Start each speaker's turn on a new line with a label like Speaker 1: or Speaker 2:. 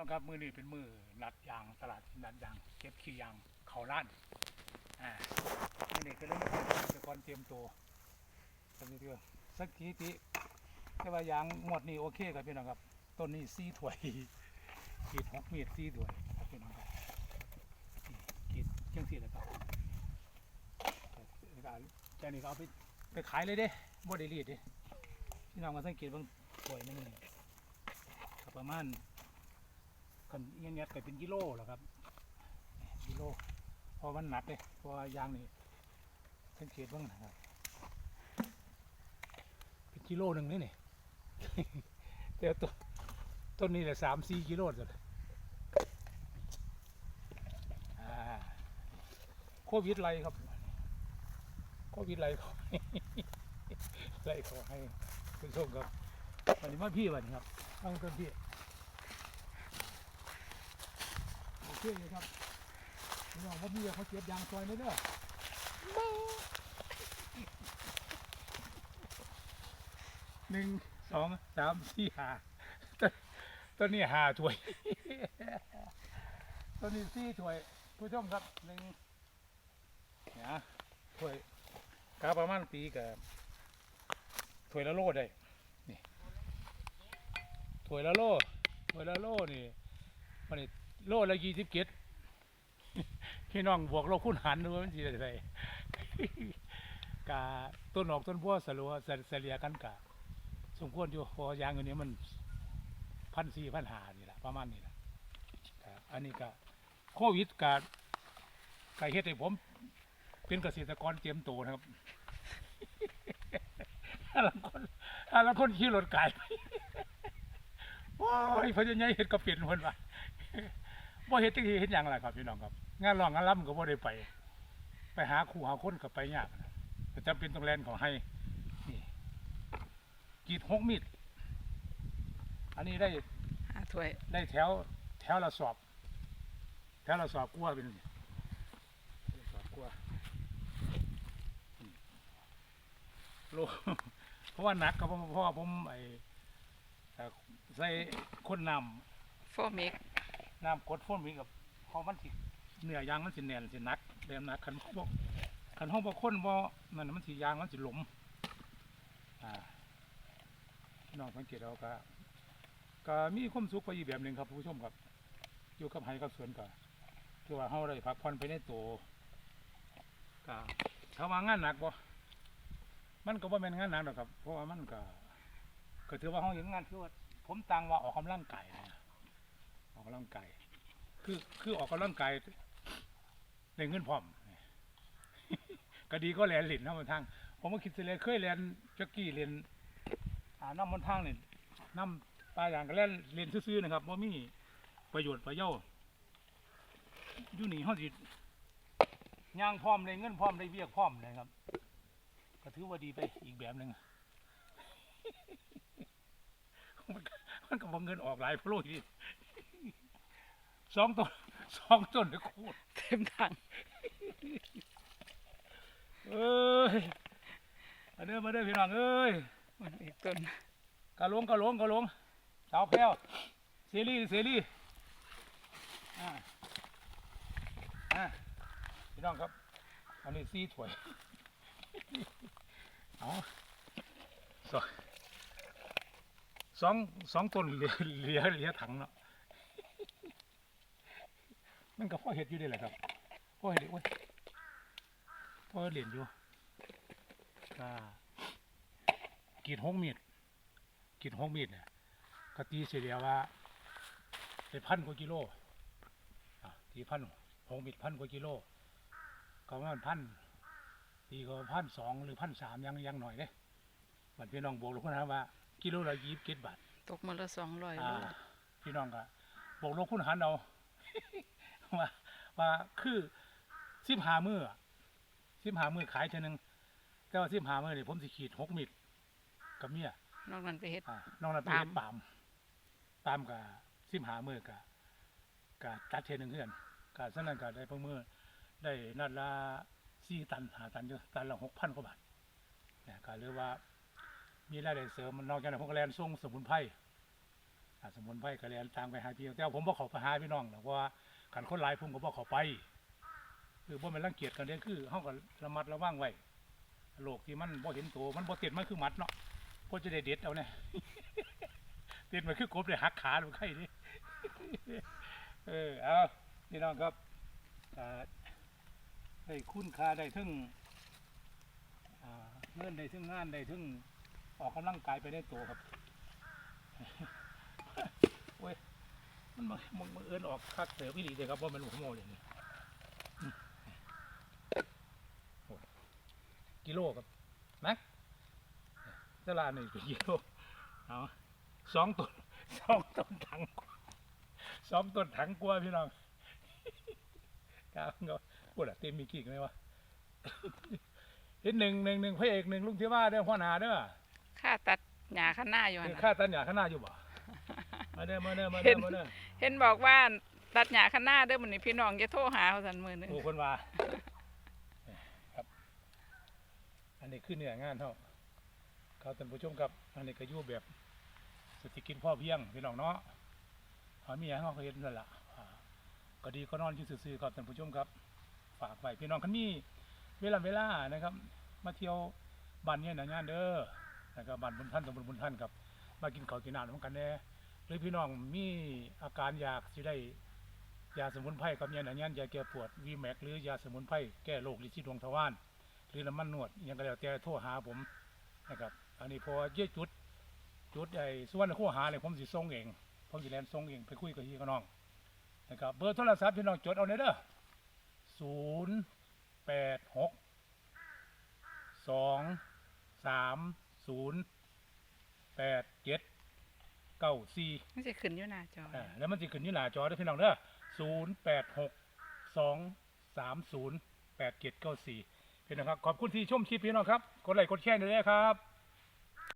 Speaker 1: น้องครับมือนี้เป็นมือนัดยางตลาดนัดยางเก็บขี้ยางเขาล้านอ่ามือนี้ก็เลยมาเก็บก่อนเตรียมตัวสักนิดเดียวสักทีติแต่ว่ายางงวดนี้โอเคครับพี่น้องครับต้นนี้ซีถวยขีดหกเมตรซีถวยครับพี่น้องครับขีดเชียงสี่แล้วครับแล้วก็แค่นี้ก็เอาไปไปขายเลยเด้บ่ได้รีดเด้พี่น้องก็สังเกตเบางถวยนึงนี่ก็ประมาณ กันเงี้ยเงี้ยก็เป็นกิโลแหล้วครับกิโลพอมันหนักเลยพราะว่ายางนี่สังเกตบ้างนะครับเป็นกิโลหนึ่งนี่นี่แต่ต้นต้นนี้แหละสามสี่กิโลจ้ะโควิดไรครับโควิดไรเขาไรเขาให้คุณผู้มครับวันนี้มาพี่วันนี้ครับตั้งต้นพี่ โอเคเลยครับพี่น้องว่ามีเขาเจ็บยางซอยเลยเด้อหนึ่งสองสามสี่ห้าต้นต้นนี้ห้าถ้วยต้นนี้สี่ถ้วย ผู้ชมครับหนึ่งเนี่ยถ้วยกาประมาณปีกับถ้วยละโลได้นี่ถ้วยละโลถ้วยละโลนี่มันนี่ โลละยี่สิบเจ็ดพี่น้องบวกลคูณหารดูว่ามันสิได้ไดกาต้นออกต้นบัวสลัวเสเสลียกันกะสมควรอยู่พอยางอันนี้มันพันสี่พันหานี่แหละประมาณนี้แหละอันนี้ก็โควิดกะกะเฮ็ดให้ผม เป็นเกษตรกรเตรียมตัวนะครับอะไรคนอะไรคนขี่รถไก่โอ้ยพญาใหญ่เฮ็ดก็เปลี่ยนคนว่า บ่เฮ็ดจังซี่เฮ็ดหยังล่ะครับพี่น้องครับ งานร้องงานรำก็บ่ได้ไป ไปหาคู่หาคนก็ไปยากนะก็จำเป็นต้องแล่นเขาให้นี่กรีดหกมีดอันนี้ได้
Speaker 2: หาถ้วย
Speaker 1: ได้แถว แถวละสอบ แถวละสอบกลัวาเป็นสอบกลัวาอืมโลเพราะว่าหนักครับเพราะว่าผมไอ้เอ่อใส่คนนำ
Speaker 2: โฟมิก
Speaker 1: น้ำกดฝนมีกับพอมันสิเนื้อยางมันสิแน่นสิหนักแรงหนักคันพวกคันห้องบ่คนบ่นั่นมันสิยางมันสิหลมอ่าน้องสังเกตเอาก็ก็มีความสุขไปอีกแบบหนึ่งครับผู้ชมครับ อยู่กับไห้กับสวนก็คือว่าเฮาได้พักผ่อนไปในตัวก็ถ้าว่างานหนักบ่มันก็บ่แม่นงานหนักหรอกครับ เพราะว่ามันก็ก็ถือว่าเฮาเห็นงานคือว่าผมต่างว่าออกกำลังกายนะ ออกกำลังกายคือคือออกกำลังกายในเงินพร้อมก็ดีก็แลนหลินน้ำมันทาง ผมก็คิดเสิเลยเคยแลนจ็กกี้เรียนน้ำมันทางเนี่ยน้ำปลาอย่างก็แลนเรียนซื่อๆนะครับว่ามีประโยชน์ประโยชน์อยู่นี่เขาสิย่างพร้อมเลยเงินพร้อมได้เวียกพร้อมเลยครับ ก็ถือว่าดีไปอีกแบบหนึ่งมันก็มันก็บอกเงินออกหลายพลุที สองต้นสองต้นเลยคูด
Speaker 2: เต็มถัง
Speaker 1: เอ้ยมาเด้อมาเด้อพี่น้องเอ้ย
Speaker 2: มันอีกต้น
Speaker 1: กะหลงกะหลงกะหลงสาวแพ้วเสรีเสรีอ่าอ่าพี่น้องครับอันนี้ซีถ้วยเอาสองสองสองต้นเหลือเหลือเหลือถังเนาะ มันก็พ่อเห็ดอยู่ได้แหละครับพ่อเห็ดโอ้ยพ่อเหรียญอยู่ก็กรีดหงมีดกรีดหงมีดเนี่ยก็ตีเฉลี่ยว่าได้พันกว่ากิโลอะตีพันหงมีดพันกว่ากิโลก็ประมาณพันตีก็พันสองหรือพันสามยังยังหน่อยเด้บัดพี่น้องบอกลูกนะว่า กิโลละยี่สิบเจ็ดบาท
Speaker 2: ตกมาละสองร้อยโล
Speaker 1: อ่าพี่น้องก็บอกลงคุณหันเอา ว่าว่าคือสิบหามือสิบหามือขายเท่านึงแต่ว่าสิบหามือนี่ผมสิขีดหกมิดกับเมีย
Speaker 2: นอกนั้นไปเฮ็ด
Speaker 1: อ่านอกนั้นไปเฮ็ดปาล์มปาล์มกับสิบหามือกับกับตัดเทหนึงเพื่อนกับสนั้นก็ได้เพิ่งมือได้นัดละสี่ตันหาตันอยู่ตันละหกพันกว่าบาทเนี่ยก็เรียกว่ามีรายได้เสริมมันนอกจากนั้นผมก็แลนส่งสมุนไพรอ่าสมุนไพรกระเรียนตามไปหาพี่แต่ว่าผมบ่เขาไปหาพี่น้องหรอกเพราะว่า ขันคนหลายผมก็บ่เขาไป คือบ่แม่นรังเกียจกันเด้คือเฮาก็ระมัดระวังไว้โรคที่มันบ่เห็นตัวมันบ่เติดมันคือมัดเนาะก็จะได้เด็ดเอาเนี่ยเด็ดมันคือกบได้หักขาหรือใครดิเออเอาพี่น้องครับอ่าได้คุณค่าได้ถึงอ่าเงินได้ถึงงานได้ถึงออกกำลังกายไปได้ตัวครับโอ้ย มันมามันมาเอินออกคักเสือพี่หลีเลยครับว่ามันหัวโมเลยนี่อืมโอ้ยกิโลครับนะตลาดนี่เป็นกิโลเอาสองต้นสองต้นถังกว่าสองต้นถังกลัวาพี่น้องกาวเงาพูดอะเต็มมีกี่ไหมวะเห็นหนึ่งหนึ่งหนึ่งพระเอกหนึ่งลุงเทว่าเด้อพ่อหนาเด้อ
Speaker 2: ค่าตัดหญ้าข้างหน้าอยู่
Speaker 1: คือ
Speaker 2: นะ
Speaker 1: ค่าตันหยาข้างหน้าอยู่บ่ มาเด้อมาเด้อมา
Speaker 2: เห็
Speaker 1: เด้อนมาเด้อ
Speaker 2: เห็นบอกว่าตัดหญ้าข้างหน้าเด้อมันนี่พี่น้องจะโทรหาเขาสันมือหนึง
Speaker 1: โอ้คนว่าครับ อันนี้คือเนื้องานเท่าเขาท่านผู้ชมครับ อันนี้ก็อยู่แบบเศรษฐกิจพ่อเพียงพี่น้องเนาะเขามีอย่างเขาก็เห็นนั่นแหละอ่าก็ดีก็นอนอยู่ซื่อๆครับท่านผู้ชมครับ ฝากไว้พี่น้องคันมีเวลาเวลานะครับ มาเที่ยวบ้านเนี่ยหนางานเด้อนะครับบ้านบุญท่านตำบลบุญท่านครับ มากินข้าวกินน้ำร่วมกันแน่ห รือพี่น้องมีอาการอยากสิได้ยาสมุนไพรกับยาหนังยันยาแก้ปวดวีแม็กหรือยาสมุนไพรแก้โรคลินซี่ดวงทวารหรือน้ำมันนวดอิหยังก็แล้วแต่โทรหาผมนะครับ อันนี้พอเยี่ยจุด จุดไอ้ส่วนคู่หาเนี่ยผมสิส่งเอง ผมสิแลนส่งเองไปคุยกับพี่กับน้องนะครับเบอร์โทรศัพท์พี่น้องจดเอาเนยเด้อศูนย์แปดหกสองสามศูนย์แปดเจ็ด เก้าสี่
Speaker 2: มันจะขึ้นอยู่หน้าจอ
Speaker 1: อ่าแล้วมันจะขึ้นที่หน้าจอด้วยพี่น้องเด้อศูนย์แปดหกสองสามศูนย์แปดเจ็ดเก้าสี่พี่น้องครับ ขอบคุณที่ชมคลิปพี่น้องครับ กดไลค์กดแชร์ด้วยนะครับ